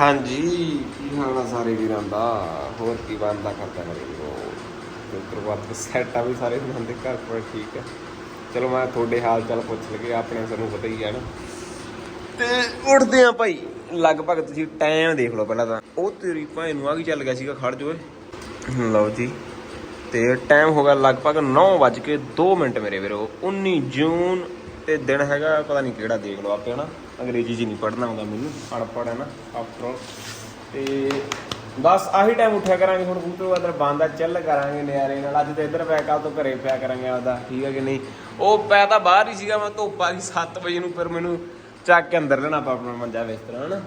ਹਾਂਜੀ, ਕੀ ਹਾਲ ਆ ਸਾਰੇ ਵੀਰਾਂ ਦਾ? ਹੋਰ ਕੀ ਬੰਦਾ ਕਰਦਾ ਮੇਰੇ ਵੀਰੋ ਤੇ ਸੈਟ ਆ ਵੀ ਸਾਰੇ ਵੀਰਾਂ ਦੇ ਘਰ, ਪਰ ਠੀਕ ਹੈ ਚਲੋ ਮੈਂ ਤੁਹਾਡੇ ਹਾਲ ਚਾਲ ਪੁੱਛ ਲਗੇ, ਆਪਣੇ ਸਾਨੂੰ ਪਤਾ ਹੀ ਹੈ ਨਾ। ਤੇ ਉੱਠਦੇ ਆ ਭਾਈ। ਲਗਭਗ ਤੁਸੀਂ ਟਾਈਮ ਦੇਖ ਲਓ ਪਹਿਲਾਂ ਤਾਂ। ਉਹ ਤੇਰੀ ਭਾਈ ਨੂੰ ਆ ਕੀ ਚੱਲ ਗਿਆ ਸੀਗਾ? ਖੜ ਜੋ ਏ ਲਓ ਜੀ। ਤੇ ਟਾਈਮ ਹੋ ਗਿਆ ਲਗਭਗ 9:02 ਮਿੰਟ ਮੇਰੇ ਵੀਰੋ। 19 ਜੂਨ ਤੇ ਦਿਨ ਹੈਗਾ, ਪਤਾ ਨਹੀਂ ਕਿਹੜਾ, ਦੇਖ ਲਓ ਆਪੇ ਹਨਾ। ਅੰਗਰੇਜ਼ੀ ਜੀ ਨਹੀਂ ਪੜ੍ਹਨਾ ਆਉਂਦਾ ਮੈਨੂੰ, ਅਨਪੜ੍ਹ ਹੈ ਨਾ ਆਫਟਰ ਤੇ ਬਸ ਆਹੀ ਟਾਈਮ ਉੱਠਿਆ ਕਰਾਂਗੇ, ਹੁਣ ਕਬੂਤਰ ਅੰਦਰ ਬੰਦਾ ਚੱਲ ਕਰਾਂਗੇ ਨਿਆਰੇ ਨਾਲ। ਅੱਜ ਤੇ ਇੱਧਰ ਪੈ ਕੱਲ ਤੋਂ ਘਰੇ ਪਿਆ ਕਰਾਂਗੇ ਆਪਦਾ, ਠੀਕ ਹੈ ਕਿ ਨਹੀਂ? ਉਹ ਪੈ ਤਾਂ ਬਾਹਰ ਹੀ ਸੀਗਾ, ਮੈਂ ਧੋਪਾ ਆ ਗਈ 7 ਵਜੇ ਨੂੰ, ਫਿਰ ਮੈਨੂੰ ਚੱਕ ਕੇ ਅੰਦਰ ਲੈਣਾ ਪਾ ਆਪਣਾ ਮੰਜਾ ਬਿਸਤਰਾ ਹਨਾ?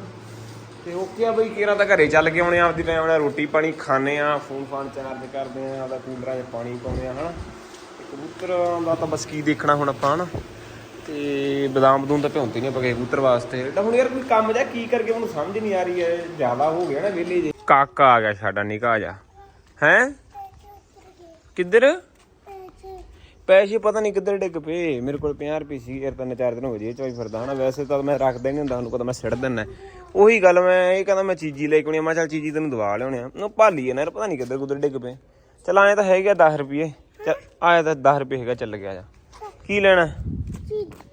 ਤੇ ਓਕੇ ਆ ਬਈ ਕਿਰਾਂ ਤਾਂ ਘਰੇ ਚੱਲ ਕੇ ਆਉਣੇ ਆ, ਆਪਦੀ ਟਾਈਮ ਨਾਲ ਰੋਟੀ ਪਾਣੀ ਖਾਣੇ ਆ ਫੋਨ ਫਾਨ ਚਾਰਜ ਕਰਦੇ ਆ, ਆਪਦਾ ਕੂਲਰਾਂ 'ਚ ਪਾਣੀ ਪਾਉਂਦੇ ਆ, ਹਨਾ? ਤੇ ਕਬੂਤਰਾਂ ਦਾ ਤਾਂ ਬਸ ਕੀ ਦੇਖਣਾ ਹੁਣ ਆਪਾਂ, ਹਨਾ? ਤੇ ਬਦਾਮ ਬਦੂਮ ਤਾਂ ਭਿਉਂਤੇ ਨਹੀਂ ਆਪਾਂ ਕਿਸੇ ਕਬੂਤਰ ਵਾਸਤੇ। ਤਾਂ ਹੁਣ ਯਾਰ ਕੋਈ ਕੰਮ ਜਾਂ ਕੀ ਕਰਕੇ ਮੈਨੂੰ ਸਮਝ ਨਹੀਂ ਆ ਰਹੀ ਹੈ? ਜ਼ਿਆਦਾ ਹੋ ਗਿਆ ਨਾ ਵਿਹਲੇ ਜੇ। ਕਾਕਾ ਆ ਗਿਆ ਸਾਡਾ ਨਿਕਾ ਜਾ ਹੈ? ਕਿੱਧਰ? ਪੈਸੇ ਪਤਾ ਨਹੀਂ ਕਿੱਧਰ ਡਿੱਗ ਪਏ। ਮੇਰੇ ਕੋਲ 50 ਰੁਪਏ ਸੀ ਯਾਰ ਤਿੰਨ ਚਾਰ ਦਿਨ ਹੋ ਗਏ ਚੋਈ ਫਿਰਦਾ ਹਨਾ। ਵੈਸੇ ਤਾਂ ਮੈਂ ਰੱਖਦਾ ਨਹੀਂ ਹੁੰਦਾ ਉਹਨੂੰ ਪਤਾ ਮੈਂ ਸਿੱਟ ਦਿੰਦਾ। ਉਹੀ ਗੱਲ ਮੈਂ ਇਹ ਕਹਿੰਦਾ ਮੈਂ ਚੀਜ਼ੀ ਲੈ ਕੇ ਆਉਣੀ ਮੈਂ ਚੱਲ ਚੀਜ਼ੀ ਤੈਨੂੰ ਦਵਾ ਲਿਆਉਣੇ ਆ। ਉਹ ਭਾਲੀ ਆ ਨਾ ਯਾਰ ਪਤਾ ਨਹੀਂ ਕਿੱਧਰ ਕੁੱਧਰ ਡਿੱਗ ਪਏ। ਚਲ ਆਏ ਤਾਂ ਹੈਗੇ 10 ਰੁਪਏ। ਚੱਲ ਆਇਆ ਤਾਂ 10 ਰੁਪਏ ਹੈਗਾ ਚੱਲ ਗਿਆ ਜਾ। ਕੀ ਲੈਣਾ?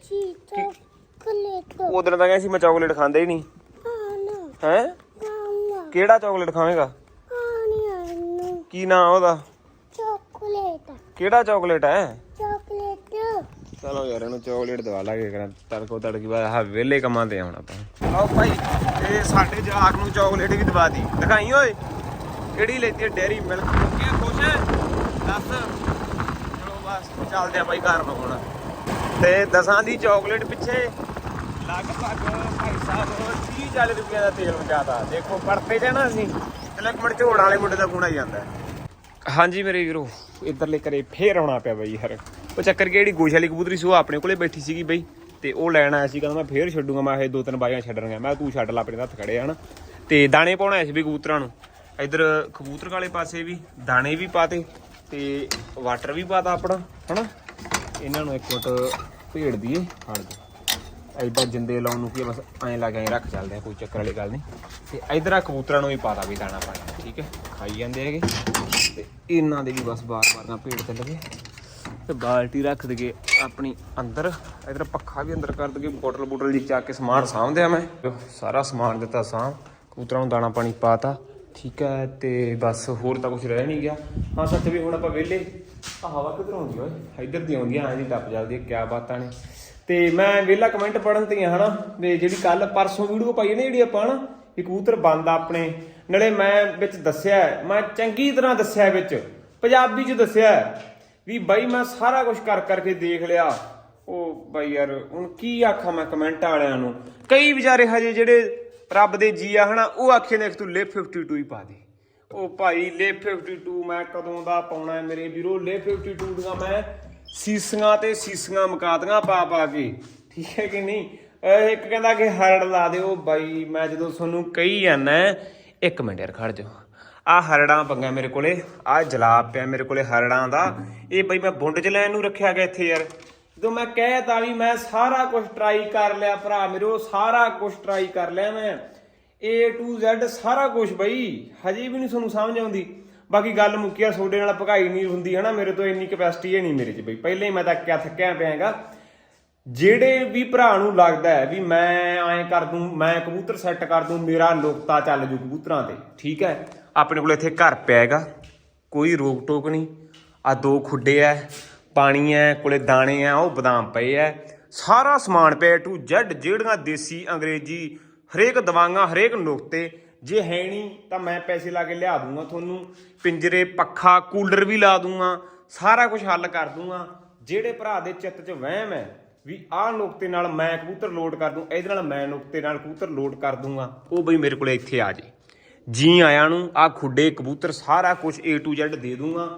ਚੀਚੀ ਚੋਕਲੇਟ ਉਦੋਂ ਤਾਂ ਕਹਿੰਦਾ ਸੀ ਮੈਂ ਚਾਕਲੇਟ ਖਾਂਦਾ ਹੀ ਨਹੀਂ। ਆਨਾ ਹੈ? ਗਾਨਾ ਕਿਹੜਾ ਚਾਕਲੇਟ ਖਾਵੇਂਗਾ? ਆਨੀ ਆਨੂੰ ਕੀ ਨਾਂ ਉਹਦਾ? ਚੋਕਲੇਟ ਕਿਹੜਾ ਚਾਕਲੇਟ ਹੈ ਚੋਕਲੇਟ ਚਲੋ ਯਾਰ ਇਹਨੂੰ ਚਾਕਲੇਟ ਦਵਾ ਲਾਂਗੇ ਕਰਾਂ ਤੜਕੋ ਤੜਕੀ ਬਾਅਦ ਆਹ ਵਿਹਲੇ ਕੰਮਾਂ ਤੇ ਆਉਣਾ ਆਪਾਂ। ਲਓ ਭਾਈ ਇਹ ਸਾਡੇ ਜਵਾਕ ਨੂੰ ਚਾਕਲੇਟ ਵੀ ਦਵਾ ਦੀ। ਦਿਖਾਈ ਓਏ ਕਿਹੜੀ ਲੈਤੀ ਡੈਰੀ ਮਿਲਕ ਕੀ ਖੁਸ਼ ਹੈ? ਦੱਸ। ਚਲੋ ਬਸ ਚੱਲਦੇ ਆ ਭਾਈ ਘਰ ਨੂੰ ਹੁਣ। ਤੇ ਦਸਾਂ ਦੀ ਚਾਕਲੇਟ ਪਿੱਛੇ ਲਗਭਗ ਭਾਈ ਸਾਹਿਬ 30 40 ਰੁਪਏ ਦਾ ਤੇਲ ਬਚਾਤਾ ਦੇਖੋ ਪੜਤੇ ਜਾਣਾ ਅਸੀਂ ਚਲੋ ਇੱਕ ਮਿੰਟ ਝੋੜ ਵਾਲੇ ਮੁੰਡੇ ਦਾ ਫੋਨ ਜਾਂਦਾ। ਹਾਂਜੀ ਮੇਰੇ ਵੀਰੋ, ਇੱਧਰਲੇ ਘਰੇ ਫੇਰ ਆਉਣਾ ਪਿਆ ਬਈ ਯਾਰ ਉਹ ਚੱਕਰ ਕਿਹੜੀ, ਗੋਸ਼ ਵਾਲੀ ਕਬੂਤਰੀ ਸੀ ਉਹ ਆਪਣੇ ਕੋਲੇ ਬੈਠੀ ਸੀਗੀ ਬਈ, ਤੇ ਉਹ ਲੈਣ ਆਇਆ ਸੀ, ਕਹਿੰਦਾ ਮੈਂ ਫੇਰ ਛੱਡੂਗਾ, ਮੈਂ ਇਹ ਦੋ ਤਿੰਨ ਬਾਈਆਂ ਛੱਡਣੀਆਂ ਮੈਂ ਕਿਹਾ ਤੂੰ ਛੱਡ, ਲਾ ਆਪਣੇ ਹੱਥ ਖੜੇ ਹਨ। ਤੇ ਦਾਣੇ ਪਾਉਣਾ ਸੀ ਵੀ ਕਬੂਤਰਾਂ ਨੂੰ। ਇੱਧਰ ਕਬੂਤਰ ਵਾਲੇ ਪਾਸੇ ਵੀ, ਦਾਣੇ ਵੀ ਪਾਤੇ, ਤੇ ਵਾਟਰ ਵੀ ਪਾਤਾ ਆਪਣਾ, ਹਨਾ। ਇਹਨਾਂ ਨੂੰ ਇੱਕ ਮਿੰਟ ਭੇੜ ਦਈਏ ਹਟ ਜਾ ਐਦਾਂ ਜਿੰਦੇ ਲਾਉਣ ਨੂੰ ਕੀ ਆ, ਬਸ ਐਂ ਲਾ ਕੇ ਐਂ ਰੱਖ ਚੱਲਦੇ ਆ ਕੋਈ ਚੱਕਰ ਵਾਲੀ ਗੱਲ ਨਹੀਂ। ਤੇ ਇਧਰ ਆ ਕਬੂਤਰਾਂ ਨੂੰ ਵੀ ਪਾਤਾ ਵੀ ਦਾਣਾ ਪਾਣਾ ਠੀਕ ਹੈ? ਖਾਈ ਜਾਂਦੇ ਹੈਗੇ। ਤੇ ਇਹਨਾਂ ਦੇ ਵੀ ਬਸ ਬਾਰ-ਬਾਰ ਨਾ ਭੇਡ ਤੇ ਲਗੇ ਤੇ ਬਾਲਟੀ ਰੱਖ ਦਈਏ ਆਪਣੀ ਅੰਦਰ। ਇਧਰ ਪੱਖਾ ਵੀ ਅੰਦਰ ਕਰ ਦਈਏ ਬੋਟਲ ਬੋਟਲ ਜੀ ਚੱਕ ਕੇ ਸਮਾਨ ਸਾਂਭਦੇ ਆ ਮੈਂ ਸਾਰਾ ਸਮਾਨ ਦਿੱਤਾ ਸਾਂਭ ਕਬੂਤਰਾਂ ਨੂੰ ਦਾਣਾ ਪਾਣੀ ਪਾਤਾ ਠੀਕ ਹੈ? ਤੇ ਬਸ ਹੋਰ ਤਾਂ ਕੁਝ ਰਹਿ ਨਹੀਂ ਗਿਆ। ਹਾਂ ਸੱਚ ਵੀ ਹੁਣ ਆਪਾਂ ਵਿਹਲੇ। ਆ ਹਵਾ ਕਿੱਧਰ ਆਉਂਦੀ ਓਏ? ਇੱਧਰ ਦੀ ਆਉਂਦੀ ਆ, ਐਂ ਦੀ ਟੱਪ ਜਾਂਦੀ ਹੈ ਕਿਆ ਬਾਤਾਂ ਨੇ। ਤੇ ਮੈਂ ਵਿਹਲਾ ਕਮੈਂਟ ਪੜਨ ਤੇ ਆ, ਹਨਾ? ਵੀ ਜਿਹੜੀ ਕੱਲ ਪਰਸੋਂ ਵੀਡੀਓ ਪਾਈ ਨੇ ਜਿਹੜੀ ਆਪਾਂ, ਹਨਾ? ਵੀ ਕਬੂਤਰ ਬੰਦ ਆ ਆਪਣੇ। ਨਾਲੇ ਮੈਂ ਵਿੱਚ ਦੱਸਿਆ ਮੈਂ ਚੰਗੀ ਤਰ੍ਹਾਂ ਦੱਸਿਆ ਵਿੱਚ। ਪੰਜਾਬੀ ਚ ਦੱਸਿਆ ਵੀ ਬਾਈ ਮੈਂ ਸਾਰਾ ਕੁਝ ਕਰ ਕਰਕੇ ਦੇਖ ਲਿਆ। ਉਹ ਬਾਈ ਯਾਰ, ਹੁਣ ਕੀ ਆਖਾਂ ਮੈਂ ਕਮੈਂਟ ਵਾਲਿਆਂ ਨੂੰ? ਕਈ ਵਿਚਾਰੇ ਹਜੇ ਜਿਹੜੇ ਰੱਬ ਦੇ ਜੀ ਆ, ਹਨਾ? ਉਹ ਆਖੇ ਨੇ ਤੂੰ ਲਿਪ 52 ਹੀ ਪਾ ਦੇ। ਉਹ ਭਾਈ ਲਿਪ 52 ਮੈਂ ਕਦੋਂ ਦਾ ਪਾਉਣਾ ਮੇਰੇ ਵੀਰੋ? ਲਿਪ 52 ਦੀਆਂ ਮੈਂ ਸੀਸੀਆਂ ਤੇ ਸੀਸੀਆਂ ਮਕਾਤੀਆਂ ਪਾ ਪਾ ਕੇ। ਠੀਕ ਹੈ ਕਿ ਨਹੀਂ? ਇੱਕ ਕਹਿੰਦਾ ਕਿ ਹਰੜ ਲਾ ਦਿਓ। ਬਾਈ, ਮੈਂ ਜਦੋਂ ਤੁਹਾਨੂੰ ਕਹੀ ਜਾਂਦਾ ਇੱਕ ਮਿੰਟ ਯਾਰ, ਖੜ ਜਾ ਆ ਹਰੜਾਂ ਪੰਗਾ ਮੇਰੇ ਕੋਲੇ, ਆ ਜਲਾਬ ਪਿਆ ਮੇਰੇ ਕੋਲੇ ਹਰੜਾਂ ਦਾ। ਇਹ ਬਈ ਮੈਂ ਬੁੰਡ ਚ ਲੈਣ ਨੂੰ ਰੱਖਿਆ ਗਿਆ ਇੱਥੇ ਯਾਰ। ਜਦੋਂ ਮੈਂ ਕਹਿਤਾ ਵੀ ਮੈਂ ਸਾਰਾ ਕੁਝ ਟਰਾਈ ਕਰ ਲਿਆ ਭਰਾ ਮੇਰੋ ਸਾਰਾ ਕੁਝ ਟਰਾਈ ਕਰ ਲਿਆ ਮੈਂ। A to Z ਸਾਰਾ ਕੁਝ ਬਈ, ਹਜੇ ਵੀ ਨਹੀਂ ਤੁਹਾਨੂੰ ਸਮਝ ਆਉਂਦੀ। ਬਾਕੀ ਗੱਲ ਮੁੱਕੀ ਆ, ਤੁਹਾਡੇ ਨਾਲ ਭਗਾਈ ਨਹੀਂ ਹੁੰਦੀ, ਹਨਾ? ਮੇਰੇ ਤੋਂ ਇੰਨੀ ਕਪੈਸਿਟੀ ਹੈ ਨਹੀਂ ਮੇਰੇ 'ਚ ਬਈ। ਪਹਿਲਾਂ ਹੀ ਮੈਂ ਤਾਂ ਕਿਆ ਥੱਕਿਆ ਪਿਆ ਹੈਗਾ। ਜਿਹੜੇ ਵੀ ਭਰਾ ਨੂੰ ਲੱਗਦਾ ਹੈ ਵੀ ਮੈਂ ਐਂ ਕਰ ਦੂੰ, ਮੈਂ ਕਬੂਤਰ ਸੈੱਟ ਕਰ ਦੂੰ, ਮੇਰਾ ਲੋਕਤਾ ਚੱਲ ਜੂ ਕਬੂਤਰਾਂ ਤੇ, ਠੀਕ ਹੈ? ਆਪਣੇ ਕੋਲ ਇੱਥੇ ਘਰ ਪਿਆ ਹੈਗਾ। ਕੋਈ ਰੋਕ ਟੋਕ ਨਹੀਂ। ਆ ਦੋ ਖੁੱਡੇ ਐ ਪਾਣੀ ਐ ਕੋਲੇ ਦਾਣੇ ਐ ਉਹ ਬਦਾਮ ਪਏ ਐ ਸਾਰਾ ਸਮਾਨ ਪਿਆ ਟੂ ਜ਼ੈਡ ਜਿਹੜੀਆਂ ਦੇਸੀ ਅੰਗਰੇਜ਼ੀ ਹਰੇਕ ਦਵਾਈਆਂ ਹਰੇਕ ਨੁਕਤੇ, ਜੇ ਹੈ ਨਹੀਂ ਤਾਂ ਮੈਂ ਪੈਸੇ ਲਾ ਕੇ ਲਿਆ ਦੂੰਗਾ ਤੁਹਾਨੂੰ। ਪਿੰਜਰੇ, ਪੱਖਾ, ਕੂਲਰ ਵੀ ਲਾ ਦੂੰਗਾ, ਸਾਰਾ ਕੁਝ ਹੱਲ ਕਰ ਦੂੰਗਾ। ਜਿਹੜੇ ਭਰਾ ਦੇ ਚਿੱਤ 'ਚ ਵਹਿਮ ਹੈ ਵੀ ਆਹ ਨੁਕਤੇ ਨਾਲ ਮੈਂ ਕਬੂਤਰ ਲੋਡ ਕਰ ਦੂੰ, ਇਹਦੇ ਨਾਲ ਮੈਂ ਨੁਕਤੇ ਨਾਲ ਕਬੂਤਰ ਲੋਡ ਕਰ ਦੂੰਗਾ, ਉਹ ਬਈ ਮੇਰੇ ਕੋਲੇ ਇੱਥੇ ਆ ਜੇ। ਜੀ ਆਇਆਂ ਨੂੰ ਆ ਖੁੱਡੇ, ਕਬੂਤਰ ਸਾਰਾ ਕੁਝ A to Z ਦੇ ਦੂੰਗਾ।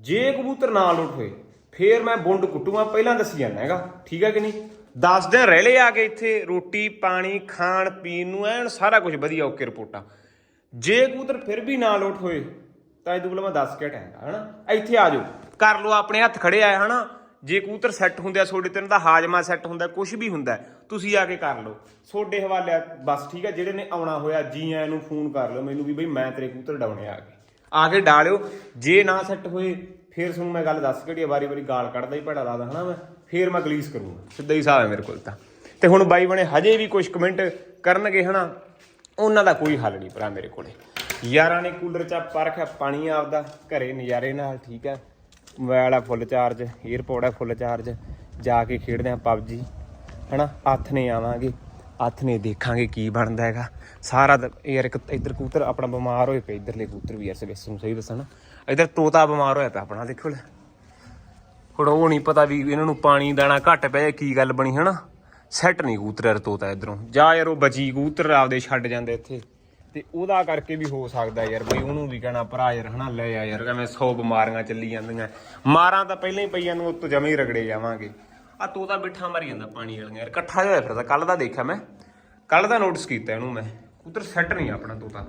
ਜੇ ਕਬੂਤਰ ਨਾ ਲੋਟ ਹੋਏ, ਫੇਰ ਮੈਂ ਬੁੰਡ ਕੁੱਟੂਗਾ, ਪਹਿਲਾਂ ਦੱਸੀ ਜਾਂਦਾ ਹੈਗਾ, ਠੀਕ ਹੈ ਕਿ ਨਹੀਂ? 10 ਦਿਨ ਰਹਿ ਲਏ ਆ ਕੇ ਇੱਥੇ, ਰੋਟੀ, ਪਾਣੀ, ਖਾਣ, ਪੀਣ ਨੂੰ, ਐਨ ਸਾਰਾ ਕੁਝ ਵਧੀਆ, ਓਕੇ ਰਿਪੋਰਟਾਂ। ਜੇ ਕਬੂਤਰ ਫਿਰ ਵੀ ਨਾ ਲੋਟ ਹੋਏ, ਤਾਂ ਇਹਦੇ ਦੁਬਲਾ ਮੈਂ ਦੱਸ ਕੇ ਹਟਾਂਗਾ ਹਨਾ? ਇੱਥੇ ਆ ਜਾਓ। ਕਰ ਲਓ, ਆਪਣੇ ਹੱਥ ਖੜੇ ਆ, ਹਨਾ? ਜੇ ਕਬੂਤਰ ਸੈੱਟ ਹੁੰਦੇ ਆ, ਤੁਹਾਡੇ ਤੇ ਉਹਨਾਂ ਦਾ ਹਾਜਮਾ ਸੈੱਟ ਹੁੰਦਾ ਕੁਝ ਵੀ ਹੁੰਦਾ, ਤੁਸੀਂ ਆ ਕੇ ਕਰ ਲਓ। ਤੁਹਾਡੇ ਹਵਾਲੇ ਬਸ ਠੀਕ ਹੈ ਜਿਹੜੇ ਨੇ ਆਉਣਾ ਹੋਇਆ, ਜੀ ਆਇਆਂ ਨੂੰ ਫੋਨ ਕਰ ਲਓ, ਮੈਨੂੰ ਵੀ ਬਈ, ਮੈਂ ਤੇਰੇ ਕਬੂਤਰ ਡਾਉਣੇ ਆ ਕੇ ਆ ਕੇ ਡਾਲਿਓ ਜੇ ਨਾ ਸੈੱਟ ਹੋਏ, ਫਿਰ ਤੁਹਾਨੂੰ ਮੈਂ ਗੱਲ ਦੱਸ ਕਿਹੜੀ ਵਾਰੀ ਵਾਰੀ ਗਾਲ ਕੱਢਦਾ ਹੀ ਭੜਾ ਲਾਦਾ ਹਨਾ ਮੈਂ? ਫੇਰ ਮੈਂ ਗਲੀਸ ਕਰੂੰਗਾ। ਸਿੱਧਾ ਹੀ ਹਿਸਾਬ ਹੈ ਮੇਰੇ ਕੋਲ ਤਾਂ। ਤੇ ਹੁਣ ਬਾਈ ਬਣੇ ਹਜੇ ਵੀ ਕੁਝ ਕਮੈਂਟ ਕਰਨਗੇ ਹਨਾ, ਉਹਨਾਂ ਦਾ ਕੋਈ ਹੱਲ ਨਹੀਂ ਭਰਾ ਮੇਰੇ ਕੋਲੇ। ਯਾਰਾਂ ਨੇ ਕੂਲਰ ਚ ਪਰਖਿਆ ਪਾਣੀ ਆਪਦਾ, ਘਰੇ ਨਜ਼ਾਰੇ ਨਾਲ, ਠੀਕ ਹੈ। ਮੋਬਾਈਲ ਆ ਫੁੱਲ ਚਾਰਜ, ਏਅਰਪੋਰਟ ਆ ਫੁੱਲ ਚਾਰਜ, ਜਾ ਕੇ ਖੇਡਦੇ ਆ ਪਬਜੀ, ਹਨਾ। ਹੱਥ ਨੇ ਆਵਾਂਗੇ, ਹੱਥ ਨੇ ਦੇਖਾਂਗੇ ਕੀ ਬਣਦਾ ਹੈਗਾ। ਸਾਰਾ ਯਾਰ ਇੱਕ ਇੱਧਰ ਕੂਤਰ ਆਪਣਾ ਬਿਮਾਰ ਹੋਏ ਪਏ ਇੱਧਰਲੇ ਕੂਤਰ ਵੀ ਯਾਰ ਸਵੇਸ ਨੂੰ ਸਹੀ ਦੱਸਾਂ ਨਾ। ਇੱਧਰ ਤੋਤਾ ਬਿਮਾਰ ਹੋਇਆ ਪਿਆ ਆਪਣਾ, ਦੇਖੋ ਲੈ। ਹੁਣ ਉਹ ਨਹੀਂ ਪਤਾ ਵੀ ਇਹਨਾਂ ਨੂੰ ਪਾਣੀ ਦਾਣਾ ਘੱਟ ਪੈ ਜਾਂ ਕੀ ਗੱਲ ਬਣੀ, ਹਨਾ? ਸੈੱਟ ਨਹੀਂ ਕਬੂਤਰ ਤੋਤਾ ਇਧਰੋਂ। ਜਾਂ ਯਾਰ ਉਹ ਬਚੀ ਕੂਤਰ ਆਪਦੇ ਛੱਡ ਜਾਂਦੇ ਇੱਥੇ। ਤੇ ਉਹਦਾ ਕਰਕੇ ਵੀ ਹੋ ਸਕਦਾ ਯਾਰ ਬਈ, ਉਹਨੂੰ ਵੀ ਕਹਿਣਾ, ਭਰਾ ਯਾਰ, ਹਨਾ, ਲੈ ਆ ਯਾਰ। ਕਿਵੇਂ 100 ਬਿਮਾਰੀਆਂ ਚੱਲੀ ਜਾਂਦੀਆਂ। ਮਾਰਾਂ ਤਾਂ ਪਹਿਲਾਂ ਹੀ ਪਈਆਂ ਨੂੰ ਉੱਤੋਂ ਜਮੇ ਹੀ ਰਗੜੇ ਜਾਵਾਂਗੇ। ਆ ਤੋਤਾ ਬਿਠਾ ਮਾਰੀ ਜਾਂਦਾ ਪਾਣੀ ਵਾਲੀਆਂ ਯਾਰ। ਇਕੱਠਾ ਜਿਹਾ ਹੋਇਆ ਫਿਰਦਾ ਕੱਲ ਦਾ ਦੇਖਿਆ ਮੈਂ। ਕੱਲ ਦਾ ਨੋਟਿਸ ਕੀਤਾ ਇਹਨੂੰ ਮੈਂ। ਕਬੂਤਰ ਸੈੱਟ ਨਹੀਂ ਆਪਣਾ ਤੋਤਾ।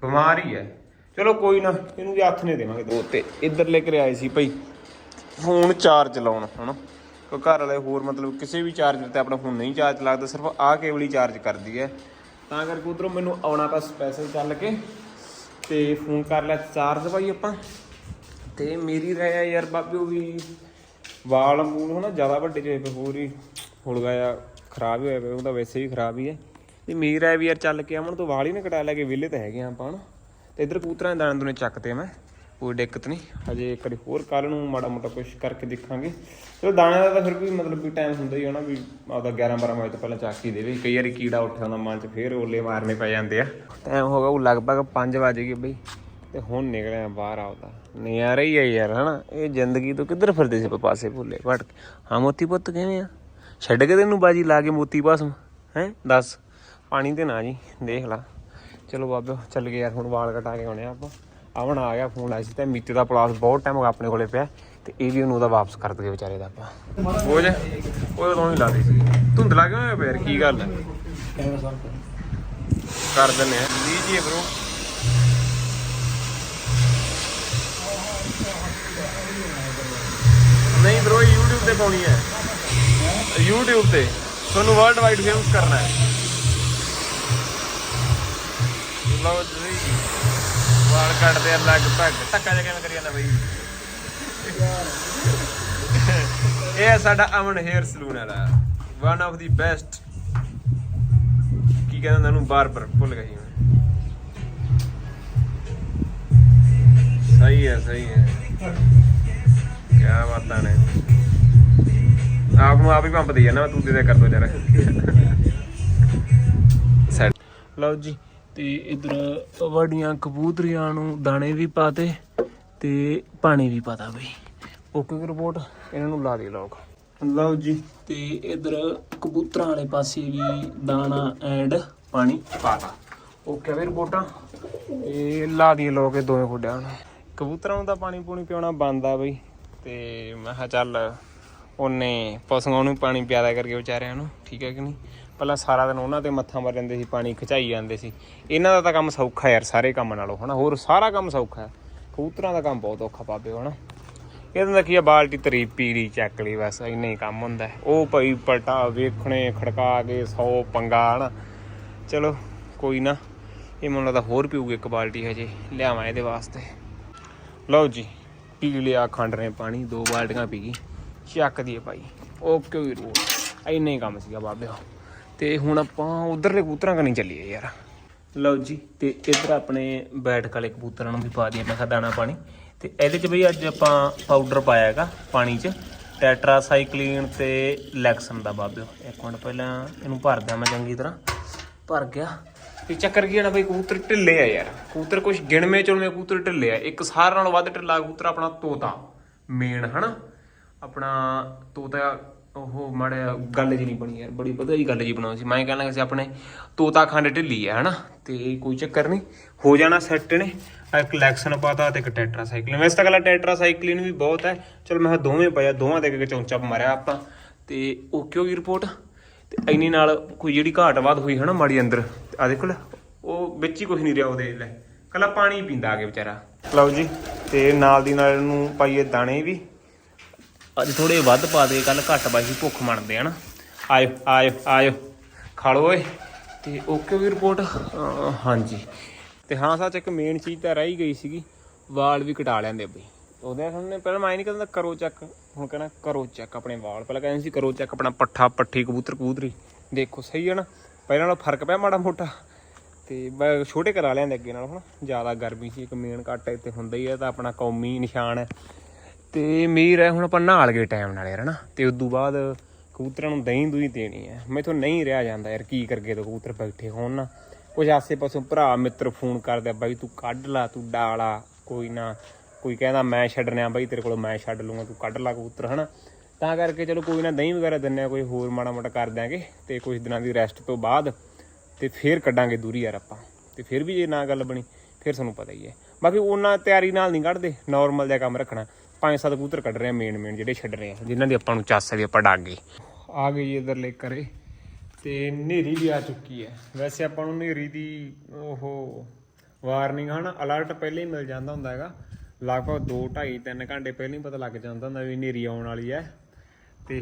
ਬਿਮਾਰ ਹੀ ਹੈ। ਚਲੋ ਕੋਈ ਨਾ, ਇਹਨੂੰ ਵੀ ਹੱਥ ਨਹੀਂ ਦੇਵਾਂਗੇ ਦੋ ਤੇ ਇੱਧਰ ਲੈ ਕੇ ਆਏ ਸੀ ਭਾਈ ਫੋਨ ਚਾਰਜ ਲਾਉਣ ਹਨਾ ਕੋ ਘਰ ਵਾਲੇ ਹੋਰ ਮਤਲਬ ਕਿਸੇ ਵੀ ਚਾਰਜਰ ਤੇ ਆਪਣਾ ਫੋਨ ਨਹੀਂ ਚਾਰਜ ਲੱਗਦਾ, ਸਿਰਫ ਆਹ ਕੇਬਲ ਹੀ ਚਾਰਜ ਕਰਦੀ ਹੈ। ਤਾਂ ਕਰਕੇ ਉਧਰੋਂ ਮੈਨੂੰ ਆਉਣਾ ਪਿਆ ਸਪੈਸ਼ਲ ਚੱਲ ਕੇ, ਤੇ ਫੋਨ ਕਰ ਲਿਆ ਚਾਰਜ ਭਾਈ ਆਪਾਂ। ਤੇ ਮੇਰੀ ਰਹਿ ਆ ਯਾਰ ਬਾਬੇ ਵੀ ਵਾਲ ਮੂਲ ਹਨਾ ਜ਼ਿਆਦਾ ਵੱਡੇ ਜਿਹੇ ਪਏ, ਹੋਰ ਹੀ ਹੁਲਗਾ ਆ ਖਰਾਬ ਹੀ ਹੋਇਆ ਪਿਆ, ਉਹਦਾ ਵੈਸੇ ਵੀ ਖਰਾਬ ਹੀ ਹੈ। ਤੇ ਮੇਰੀ ਹੈ ਵੀ ਯਾਰ ਚੱਲ ਕੇ ਅਮਨ ਤੋਂ ਵਾਲ ਹੀ ਨਾ ਕਟਾ ਲੈ ਕੇ ਵਿਹਲੇ ਤਾਂ ਹੈਗੇ ਆ ਆਪਾਂ, ਹਨਾ। ਤੇ ਇਧਰ ਕੂਤਰਾਂ ਦੇ ਦਾਣੇ ਦੁਨੇ ਚੱਕਤੇ ਮੈਂ। ਕੋਈ ਦਿੱਕਤ ਨਹੀਂ। ਹਜੇ ਇੱਕ ਵਾਰੀ ਹੋਰ ਕੱਲ ਨੂੰ ਮਾੜਾ ਮੋਟਾ ਕੁਝ ਕਰਕੇ ਦੇਖਾਂਗੇ। ਚਲੋ ਦਾਣਿਆਂ ਦਾ ਤਾਂ ਫਿਰ ਵੀ ਮਤਲਬ ਵੀ ਟਾਈਮ ਹੁੰਦਾ ਹੀ ਹੈ ਨਾ ਵੀ ਆਪਦਾ 11 12 ਵਜੇ ਤੋਂ ਪਹਿਲਾਂ ਚੱਕ ਹੀ ਦੇਵੇ। ਕਈ ਵਾਰੀ ਕੀੜਾ ਉੱਠ ਆਉਂਦਾ ਮਨ 'ਚ ਫੇਰ ਓਲੇ ਮਾਰਨੇ ਪੈ ਜਾਂਦੇ ਆ। ਟਾਈਮ ਹੋ ਗਿਆ ਉਹ ਲਗਭਗ 5 ਵਜੇ ਗਏ ਬਈ। ਤੇ ਹੁਣ ਨਿਕਲਿਆ ਬਾਹਰ ਆਉਦਾ ਨਜ਼ਾਰਾ ਹੀ ਹੈ ਯਾਰ ਹਨਾ? ਇਹ ਜ਼ਿੰਦਗੀ ਤੋਂ ਕਿੱਧਰ ਫਿਰਦੇ ਸੀ ਆਪਾਂ ਪਾਸੇ ਭੁੱਲੇ? ਭਟਕ ਹਾਂ ਮੋਤੀ ਪੁੱਤ ਕਿਵੇਂ ਆ? ਛੱਡ ਕੇ ਤੈਨੂੰ ਬਾਜੀ ਲਾ ਕੇ ਮੋਤੀ ਪਾਸੋਂ ਹੈ? ਦੱਸ। ਪਾਣੀ ਤੇ ਨਾ ਜੀ ਦੇਖ ਲਾ। ਚਲੋ ਬਾਬੇ ਚੱਲ ਗਏ ਯਾਰ ਹੁਣ ਵਾਲ ਕਟਾ ਕੇ ਆਉਣੇ ਆ ਆਪਾਂ। ਆਵਣ ਆ ਗਿਆ ਫੋਨ ਲਾਇਆ ਸੀ ਤੇ ਮੀਤੇ ਦਾ ਪਲਾਸ ਬਹੁਤ ਟਾਈਮ ਹੋ ਗਿਆ ਆਪਣੇ ਕੋਲੇ ਪਿਆ ਤੇ ਇਹ ਵੀ ਉਹਨੂੰ ਉਹਦਾ ਵਾਪਸ ਕਰ ਦਗੇ ਵਿਚਾਰੇ ਦਾ ਆਪਾਂ। ਬੋਝ, ਉਹ ਉਦੋਂ ਹੀ ਲਾ ਦੇ। ਸੀ ਧੁੰਦ ਲੱਗ ਹੋਇਆ ਯਾਰ ਕੀ ਗੱਲ ਹੈ ਕਰ ਦਿੰਨੇ ਆ। ਲੀਜੀਏ ਬ్రో ਨਹੀਂ bro YouTube ਤੇ ਪਾਉਣੀ ਹੈ YouTube ਤੇ। ਤੁਹਾਨੂੰ ਵਰਲਡ ਵਾਈਡ ਫੇਮਸ ਕਰਨਾ ਹੈ। ਲਓ ਜੀ। ਵਾਲ ਕੱਟਦੇ ਆ ਲਗਭਗ ਟੱਕਾ ਜਿਹਾ ਕਿਵੇਂ ਕਰੀ ਜਾਂਦਾ ਬਈ? ਇਹ ਹੈ ਸਾਡਾ ਅਮਨ ਹੇਅਰ ਸਲੂਨ ਵਾਲਾ। ਵਨ ਆਫ ਦੀ ਬੈਸਟ ਕੀ ਕਹਿੰਦਾ ਉਹਨੂੰ? ਬਾਰਬਰ। ਭੁੱਲ ਗਈ ਮੈਂ। ਸਹੀ ਹੈ ਸਹੀ ਹੈ। ਕੀ ਬਾਤਾਂ ਨੇ। ਆਪ ਨੂੰ ਆਪ ਹੀ ਪੰਪ ਦਈ ਜਾਂਦਾ ਤੂੰ ਦੇ ਦੇ ਕਰ ਦੋ ਜਰਾ। ਲਓ ਜੀ। ਤੇ ਇਧਰ ਵੱਡੀਆਂ ਕਬੂਤਰੀਆਂ ਨੂੰ ਦਾਣੇ ਵੀ ਪਾਤੇ ਤੇ ਪਾਣੀ ਵੀ ਪਾਤਾ ਬਈ। ਓਕੇ ਰਿਪੋਰਟ ਇਹਨਾਂ ਨੂੰ ਲਾ ਦੇ ਲੋਕ। ਲਓ ਜੀ। ਤੇ ਇਧਰ ਕਬੂਤਰਾਂ ਵਾਲੇ ਪਾਸੇ ਵੀ ਦਾਣਾ ਐਂਡ ਪਾਣੀ ਪਾਤਾ। ਓਕੇ ਵੀ ਰਿਪੋਰਟਾਂ ਇਹ ਲਾ ਦੀ ਲੋਕ ਇਹ ਦੋਵੇਂ ਖੁੱਡਿਆਂ ਨੂੰ। ਕਬੂਤਰਾਂ ਨੂੰ ਤਾਂ ਪਾਣੀ ਪੂਣੀ ਪਿਆਉਣਾ ਬੰਦ ਆ ਬਈ ਤੇ ਮੈਂ ਕਿਹਾ ਚੱਲ ਉਹਨੇ ਪਸ਼ੂਆਂ ਨੂੰ ਪਾਣੀ ਪਿਆਦਾ ਕਰਕੇ ਵਿਚਾਰਿਆਂ ਨੂੰ ਠੀਕ ਹੈ ਕਿ ਨਹੀਂ? ਪਹਿਲਾਂ ਸਾਰਾ ਦਿਨ ਉਹਨਾਂ ਤੇ ਮੱਥਾ ਮਾਰ ਜਾਂਦੇ ਸੀ, ਪਾਣੀ ਖਿਚਾਈ ਜਾਂਦੇ ਸੀ। ਇਹਨਾਂ ਦਾ ਤਾਂ ਕੰਮ ਸੌਖਾ ਯਾਰ, ਸਾਰੇ ਕੰਮ ਨਾਲੋਂ, ਹਨਾ? ਹੋਰ ਸਾਰਾ ਕੰਮ ਸੌਖਾ। ਕਬੂਤਰਾਂ ਦਾ ਕੰਮ ਬਹੁਤ ਔਖਾ ਪਾਬੇ ਹਨਾ? ਇਹਦਾ ਤਾਂ ਕੀ ਆ ਬਾਲਟੀ ਤਰੀ ਪੀੜੀ ਚੱਕ ਲਈ, ਬਸ ਇੰਨਾ ਹੀ ਕੰਮ ਹੁੰਦਾ। ਉਹ ਭਾਈ ਪਲਟਾ ਵੇਖਣੇ, ਖੜਕਾ ਕੇ 100 ਪੰਗਾ, ਹਨਾ? ਚਲੋ, ਕੋਈ ਨਾ। ਇਹ ਮੈਨੂੰ ਲੱਗਦਾ ਹੋਰ ਪੀਊਗੇ ਇੱਕ ਬਾਲਟੀ ਹਜੇ, ਲਿਆਵਾਂ ਇਹਦੇ ਵਾਸਤੇ। ਲਓ ਜੀ, ਪੀ ਲਿਆ ਖੰਡ ਨੇ ਪਾਣੀ, ਦੋ ਬਾਲਟੀਆਂ ਪੀ ਗਈ। ਚੱਕ ਦੀਏ ਭਾਈ। ਓਕੇ ਵੀ ਰੋਡ। ਇੰਨਾ ਹੀ ਕੰਮ ਸੀਗਾ ਬਾਬੇ ਤੇ ਹੁਣ ਆਪਾਂ ਉਧਰਲੇ ਕਬੂਤਰਾਂ ਕਨੀ ਚੱਲੀਏ ਯਾਰ। ਲਓ ਜੀ, ਤੇ ਇੱਧਰ ਆਪਣੇ ਬੈਠਕ ਵਾਲੇ ਕਬੂਤਰਾਂ ਨੂੰ ਵੀ ਪਾ ਦਈਏ ਮੈਂ ਕਿਹਾ ਦਾਣਾ ਪਾਣੀ। ਤੇ ਇਹਦੇ ਚ ਬਈ ਅੱਜ ਆਪਾਂ ਪਾਊਡਰ ਪਾਇਆ ਹੈਗਾ ਪਾਣੀ ਚ। ਟੈਟਰਾਸਾਈਕਲੀਨ ਤੇ ਲੈਕਸਨ ਦਾ ਬਾਬਿਓ ਇੱਕ ਮਿੰਟ ਪਹਿਲਾਂ ਇਹਨੂੰ ਭਰਦਾ ਮੈਂ ਚੰਗੀ ਤਰ੍ਹਾਂ। ਭਰ ਗਿਆ। ਤੇ ਚੱਕਰ ਕੀ ਹੈ ਨਾ ਬਈ, ਕਬੂਤਰ ਢਿੱਲੇ ਆ ਯਾਰ। ਕਬੂਤਰ ਕੁਝ ਗਿਣਵੇਂ ਚੁਣਵੇਂ ਕਬੂਤਰ ਢਿੱਲੇ ਆ। ਇੱਕ ਸਾਰਿਆਂ ਨਾਲੋਂ ਵੱਧ ਢਿੱਲਾ ਕਬੂਤਰ ਆਪਣਾ ਤੋਤਾ। ਮੇਨ ਹਨਾ। ਆਪਣਾ ਤੋਤਾ ਉਹ ਮਾੜਾ ਗੱਲ ਜੀ ਨਹੀਂ ਬਣੀ ਯਾਰ, ਬੜੀ ਵਧੀਆ ਜੀ ਗੱਲ ਜੀ ਬਣਾਉਣੀ ਸੀ। ਮੈਂ ਕਹਿਣਾ ਕਿ ਸੀ ਆਪਣੇ ਤੋਤਾ ਖੰਡ ਢਿੱਲੀ ਹੈ ਹਨਾ? ਤੇ ਕੋਈ ਚੱਕਰ ਨਹੀਂ। ਹੋ ਜਾਣਾ ਸੈੱਟ ਨੇ। ਇੱਕ ਲੈਕਸਨ ਪਾਤਾ ਤੇ ਇੱਕ ਟੈਟਰਾਸਾਈਕਲਿਨ ਵੈਸੇ ਤਾਂ ਗੱਲਾਂ ਟੈਟਰਾਸਾਈਕਲਿਨ ਵੀ ਬਹੁਤ ਹੈ। ਚਲ ਮੈਂ ਕਿਹਾ ਦੋਵੇਂ ਪਿਆ ਦੋਵਾਂ ਦੇ ਇੱਕ ਚੌਂਚਾ ਮਾਰਿਆ ਆਪਾਂ। ਤੇ ਓਕੇ ਹੋ ਗਈ ਰਿਪੋਰਟ ਤੇ ਇੰਨੀ ਨਾਲ ਕੋਈ ਜਿਹੜੀ ਘਾਟ ਵਾਧ ਹੋਈ ਹੈ ਨਾ ਮਾੜੀ ਅੰਦਰ? ਆ ਦੇਖੋ ਲੈ, ਉਹ ਵਿੱਚ ਹੀ ਕੁਝ ਨਹੀਂ ਰਿਹਾ ਉਹਦੇ ਲੈ। ਕੱਲਾ ਪਾਣੀ ਪੀਂਦਾ ਆ ਕੇ ਵਿਚਾਰਾ। ਲਓ ਜੀ, ਤੇ ਨਾਲ ਦੀ ਨਾਲ ਇਹਨੂੰ ਪਾਈਏ ਦਾਣੇ ਵੀ। ਅੱਜ ਥੋੜੇ ਵੱਧ ਪਾ ਦੇ ਕੱਲ ਘੱਟ ਬਾਈ ਭੁੱਖ ਮੰਨਦੇ ਆ ਨਾ। ਆਇਓ ਆਇਓ ਆਇਓ, ਖਾ ਲਓ ਓਏ। ਤੇ ਓਕੇ ਵੀ ਰਿਪੋਰਟ? ਹਾਂਜੀ। ਤੇ ਹਾਂ, ਸੱਚ ਇੱਕ ਮੇਨ ਚੀਜ਼ ਤਾਂ ਰਹਿ ਹੀ ਗਈ ਸੀਗੀ, ਵਾਲ ਵੀ ਕਟਾ ਲੈਂਦੇ ਬਈ। ਉਹਦੇ ਸਾਹਮਣੇ ਪਹਿਲਾਂ ਮੈਂ ਨਹੀਂ ਕਹਿੰਦਾ ਕਰੋ ਚੈੱਕ ਹੁਣ ਕਹਿੰਦਾ ਕਰੋ ਚੈੱਕ ਆਪਣੇ ਵਾਲ। ਪਹਿਲਾਂ ਕਹਿੰਦੇ ਸੀ ਕਰੋ ਚੈੱਕ ਆਪਣਾ ਪੱਠਾ, ਪੱਠੀ, ਕਬੂਤਰ, ਕਬੂਤਰੀ। ਦੇਖੋ ਸਹੀ ਹੈ ਨਾ, ਪਹਿਲਾਂ ਨਾਲੋਂ ਫ਼ਰਕ ਪਿਆ ਮਾੜਾ ਮੋਟਾ। ਤੇ ਛੋਟੇ ਕਰਾ ਲਿਆਂਦੇ ਅੱਗੇ ਨਾਲ ਹੁਣ ਜ਼ਿਆਦਾ ਗਰਮੀ ਸੀ, ਇੱਕ ਮੇਨ ਕੱਟ ਇੱਥੇ ਹੁੰਦਾ ਹੀ ਹੈ ਤਾਂ ਆਪਣਾ ਕੌਮੀ ਨਿਸ਼ਾਨ ਹੈ ਤੇ ਮੀਰ ਹੈ ਹੁਣ ਆਪਾਂ ਨਹਾਲ ਗਏ ਟਾਈਮ ਨਾਲ ਯਾਰ ਹਨਾ? ਤੇ ਤੋਂ ਬਾਅਦ ਕਬੂਤਰਾਂ ਨੂੰ ਦਹੀਂ ਦੂਈ ਦੇਣੀ ਹੈ। ਮੈਥੋਂ ਨਹੀਂ ਰਿਹਾ ਜਾਂਦਾ ਯਾਰ ਕੀ ਕਰਗੇ ਤਾਂ ਕਬੂਤਰ ਬੈਠੇ ਹੋਣ ਨਾ। ਕੁਝ ਆਸੇ ਪਾਸੋਂ ਭਰਾ ਮਿੱਤਰ ਫੋਨ ਕਰਦੇ ਆ, ਬਾਈ ਤੂੰ ਕੱਢ ਲਾ ਤੂੰ ਡਾਲਾ ਕੋਈ ਨਾ ਕੋਈ ਕਹਿੰਦਾ ਮੈਂ ਛੱਡਣਿਆ ਬਾਈ ਤੇਰੇ ਕੋਲ ਮੈਂ ਛੱਡ ਲੂੰਗਾ ਤੂੰ ਕੱਢ ਲਾ ਕਬੂਤਰ ਹਨਾ? ਤਾਂ ਕਰਕੇ ਚਲੋ ਕੋਈ ਨਾ ਦਹੀਂ ਵਗੈਰਾ ਦਿੰਨੇ ਆ ਕੋਈ ਹੋਰ ਮਾੜਾ ਮੋਟਾ ਕਰ ਦਿਆਂਗੇ ਤੇ ਕੁਝ ਦਿਨਾਂ ਦੀ ਰੈਸਟ ਤੋਂ ਬਾਅਦ ਤੇ ਫੇਰ ਕੱਢਾਂਗੇ ਦੂਰੀ ਯਾਰ ਆਪਾਂ। ਤੇ ਫਿਰ ਵੀ ਜੇ ਨਾ ਗੱਲ ਬਣੀ ਫਿਰ ਤੁਹਾਨੂੰ ਪਤਾ ਹੀ ਹੈ। ਬਾਕੀ ਉਹਨਾਂ ਤਿਆਰੀ ਨਾਲ ਨਹੀਂ ਕੱਢਦੇ ਨਾਰਮਲ ਜਿਹਾ ਕੰਮ ਰੱਖਣਾ। ਪੰਜ ਸੱਤ ਕਬੂਤਰ ਕੱਢ ਰਹੇ ਆ ਮੇਨ ਮੇਨ ਜਿਹੜੇ ਛੱਡ ਰਹੇ ਆ, ਜਿਨ੍ਹਾਂ ਦੀ ਆਪਾਂ ਨੂੰ ਚੱਸ ਵੀ ਆਪਾਂ ਡਾਕ ਗਏ। ਆ ਗਈ ਜੀ ਇਧਰ ਲੈ ਕਰੇ ਤੇ ਹਨੇਰੀ ਵੀ ਆ ਚੁੱਕੀ ਹੈ। ਵੈਸੇ ਆਪਾਂ ਨੂੰ ਹਨੇਰੀ ਦੀ ਉਹ ਵਾਰਨਿੰਗ ਹਨ ਅਲਰਟ ਪਹਿਲਾਂ ਹੀ ਮਿਲ ਜਾਂਦਾ ਹੁੰਦਾ ਹੈਗਾ। ਲਗਭਗ 2 2.5 3 ਘੰਟੇ ਪਹਿਲਾਂ ਹੀ ਪਤਾ ਲੱਗ ਜਾਂਦਾ ਹੁੰਦਾ ਵੀ ਹਨੇਰੀ ਆਉਣ ਵਾਲੀ ਹੈ। ਤੇ